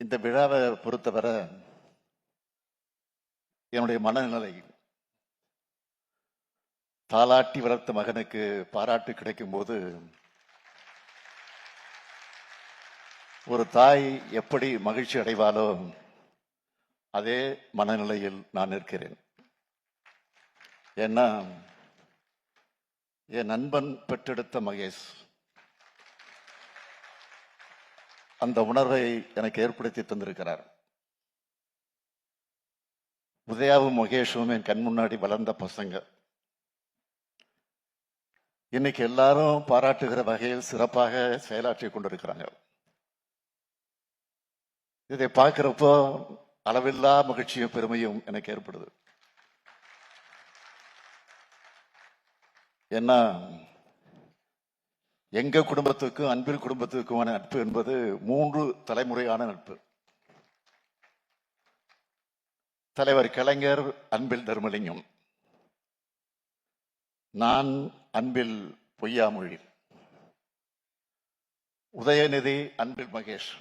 இந்த விழாவை பொறுத்தவரை என்னுடைய மனநிலை தாலாட்டி வளர்த்த மகனுக்கு பாராட்டு கிடைக்கும் போது ஒரு தாய் எப்படி மகிழ்ச்சி அடைவாலோ அதே மனநிலையில் நான் இருக்கிறேன் ஏன்னா என் நண்பன் பெற்றெடுத்த மகேஷ் அந்த உணர்வை எனக்கு ஏற்படுத்தி தந்திருக்கிறார். உதயாவும் மகேஷும் என் கண் முன்னாடி வளர்ந்த பசங்க. இன்னைக்கு எல்லாரும் பாராட்டுகிற வகையில் சிறப்பாக செயலாற்றி கொண்டிருக்கிறாங்க. இதை பார்க்கிறப்போ அளவில்லா மகிழ்ச்சியும் பெருமையும் எனக்கு ஏற்படுது. ஏன்னா எங்க குடும்பத்துக்கும் அன்பில் குடும்பத்துக்குமான நட்பு என்பது மூன்று தலைமுறையான நட்பு. தலைவர் கலைஞர் அன்பில் தர்மலிங்கம். நான் அன்பில் பொய்யாமொழி. உதயநிதி அன்பில் மகேஷ்.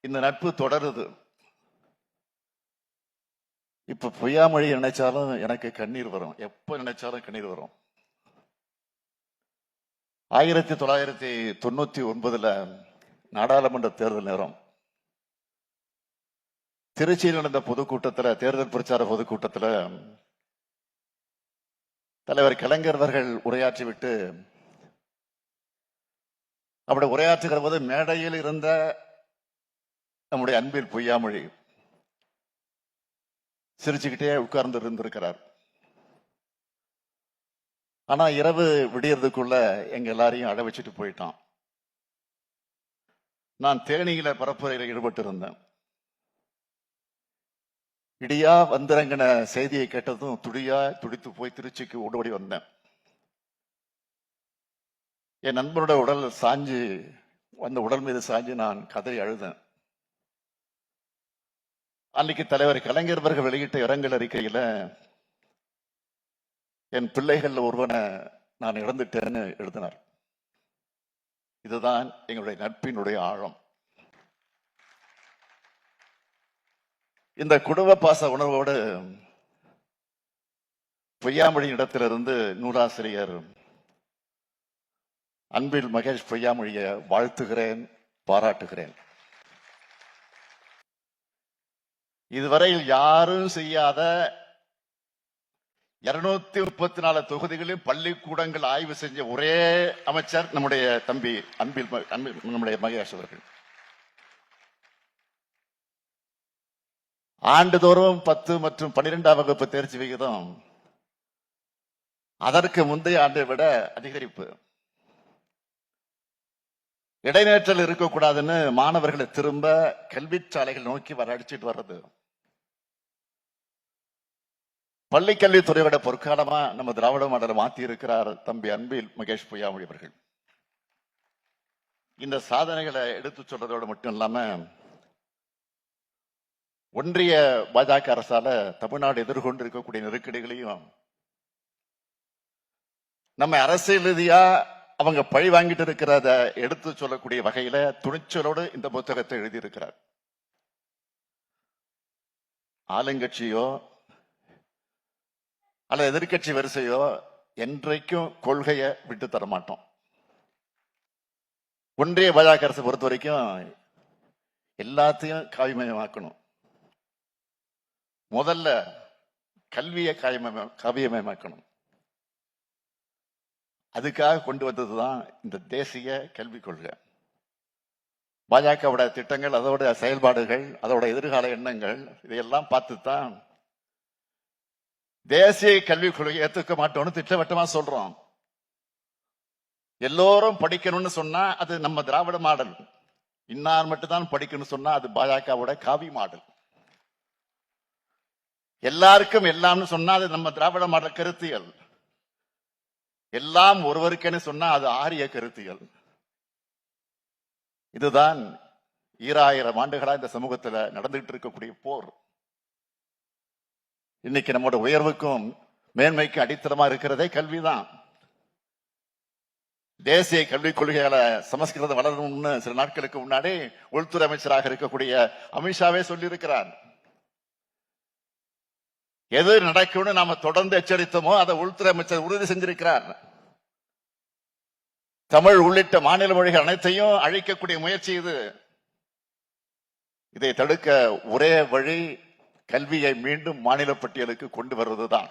இந்த நட்பு தொடருது. இப்ப பொய்யாமொழி நினைச்சாலும் எனக்கு கண்ணீர் வரும். எப்ப நினைச்சாலும் கண்ணீர் வரும். ஆயிரத்தி தொள்ளாயிரத்தி தொண்ணூத்தி ஒன்பதுல நாடாளுமன்ற தேர்தல் நேரம். திருச்சியில் நடந்த பொதுக்கூட்டத்துல தேர்தல் பிரச்சார பொதுக்கூட்டத்துல தலைவர் கலைஞர் அவர்கள் உரையாற்றி விட்டு அப்படி உரையாற்றுகிற போது மேடையில் இருந்த நம்முடைய அன்பில் பொய்யாமொழி சிரிச்சுக்கிட்டே உட்கார்ந்து இருந்திருக்கிறார். ஆனா இரவு விடியறதுக்குள்ள எங்க எல்லாரையும் அழ வச்சுட்டு போயிட்டான். நான் தேனியில பரப்புரையில் ஈடுபட்டு இருந்தேன் இடியா வந்திறங்கின செய்தியை கேட்டதும் துடியா துடித்து போய் திருச்சிக்கு ஓடோடி வந்தேன். என் நண்பனோட உடல் சாஞ்சு அந்த உடல் மீது சாஞ்சு நான் கதறி அழுதேன். அன்னைக்கு தலைவர் கலைஞர் அவர்கள் வெளியிட்ட இரங்கல் அறிக்கையில என் பிள்ளைகள் ஒருவனை நான் இழந்துட்டேன்னு எழுதினார். இதுதான் எங்களுடைய நட்பினுடைய ஆழம். இந்த குடும்ப பாச உணர்வோடு பொய்யாமொழி இடத்திலிருந்து நூலாசிரியர் அன்பில் மகேஷ் பொய்யாமொழியை வாழ்த்துகிறேன் பாராட்டுகிறேன். இதுவரையில் யாரும் செய்யாத இருநூத்தி முப்பத்தி நாலு தொகுதிகளில் பள்ளிக்கூடங்கள் ஆய்வு செஞ்ச ஒரே அமைச்சர் நம்முடைய தம்பி அன்பில் அன்பில் நம்முடைய மகேஷ் அவர்கள். ஆண்டுதோறும் பத்து மற்றும் பன்னிரெண்டாம் வகுப்பு தேர்ச்சி விகிதம் அதற்கு முந்தைய ஆண்டை விட அதிகரிப்பு. இடைநேற்றல் இருக்கக்கூடாதுன்னு மாணவர்களை திரும்ப கல்விச்சாலைகள் நோக்கி வர அடிச்சிட்டு வர்றது. பள்ளிக்கல்வித்துறையோட பொற்காலமா நம்ம திராவிட மாடலை மாத்தி இருக்கிறார் தம்பி அன்பில் மகேஷ் பொய்யாமொழி அவர்கள். இந்த சாதனைகளை எடுத்து சொல்றதோடு மட்டும் இல்லாம ஒன்றிய பாஜக அரசால தமிழ்நாடு எதிர்கொண்டு இருக்கக்கூடிய நெருக்கடிகளையும் நம்ம அரசியல் ரீதியா அவங்க பழி வாங்கிட்டு இருக்கிறத எடுத்து சொல்லக்கூடிய வகையில துணிச்சலோடு இந்த புத்தகத்தை எழுதியிருக்கிறார். ஆளுங்கட்சியோ அல்லது எதிர்க்கட்சி வரிசையோ என்றைக்கும் கொள்கையை விட்டு தர மாட்டோம். ஒன்றிய பாஜக அரசு பொறுத்த வரைக்கும் எல்லாத்தையும் காவிமயமாக்கணும் முதல்ல கல்வியை காவியமய காவியமயமாக்கணும். அதுக்காக கொண்டு வந்ததுதான் இந்த தேசிய கல்விக் கொள்கை. பாஜகவோட திட்டங்கள் அதோட செயல்பாடுகள் அதோட எதிர்கால எண்ணங்கள் இதையெல்லாம் பார்த்து தான் தேசிய கல்விக் கொள்கையை ஏத்துக்க மாட்டோம்னு திட்டவட்டமா சொல்றோம். எல்லோரும் படிக்கணும்னு சொன்னா அது நம்ம திராவிட மாடல். இன்னார் மட்டும் தான் படிக்கணும்னு சொன்னா அது பாஜகவோட காவி மாடல். எல்லாருக்கும் எல்லாம்னு சொன்னா அது நம்ம திராவிட மாடல் கருத்தியல். எல்லாம் ஒருவருக்கேன்னு சொன்னா அது ஆரிய கருத்தியல். இதுதான் ஈராயிரம் ஆண்டுகளா இந்த சமூகத்துல நடந்துகிட்டு இருக்கக்கூடிய போர். இன்னைக்கு நம்மோட உயர்வுக்கும் மேன்மைக்கும் அடித்தளமா இருக்கிறதே கல்விதான். தேசிய கல்விக் கொள்கையால சமஸ்கிருதம் வளரணும்னு சில நாட்களுக்கு முன்னாடி உள்துறை அமைச்சராக இருக்கக்கூடிய அமித்ஷாவே சொல்லியிருக்கிறார். எது நடக்கும்னு நாம தொடர்ந்து எச்சரித்தோமோ அதை உள்துறை அமைச்சர் உறுதி செஞ்சிருக்கிறார். தமிழ் உள்ளிட்ட மாநில மொழிகள் அனைத்தையும் அழிக்கக்கூடிய முயற்சி இது. இதை தடுக்க ஒரே வழி கல்வியை மீண்டும் மாநில பட்டியலுக்கு கொண்டு வருவதுதான்.